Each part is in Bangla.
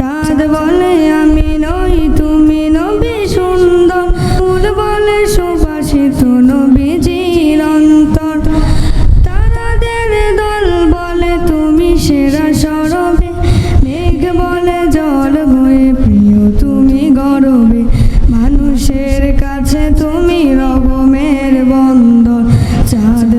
চাঁদ বলে, আমি নই তুমি নবী সুন্দর। ফুল বলে সুবাসিত নবীজির অন্তর তারাদের দল বলে, তুমি সেরা সরবে। মেঘ বলে, জল হয়ে প্রিয় তুমি গরবে। মানুষের কাছে তুমি রকমের বন্দর চাঁদ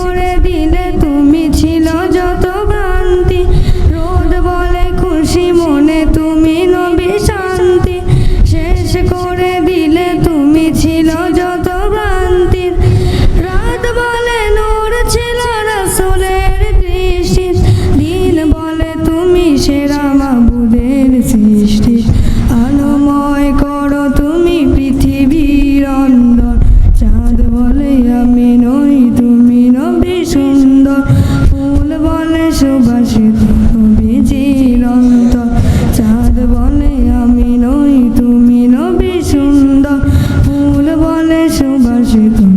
করে দিলে তুমি ছিল যত ভ্রান্তি রোদ বলে খুশি মনে তুমি নবী শান্তি। শেষ করে দিলে তুমি ছিল যত ভ্রান্তি রাত বলে নূর ছিল রসুলের দৃষ্টি। দিন বলে তুমি সেরা মাবুদের সৃষ্টি। সুবাসিত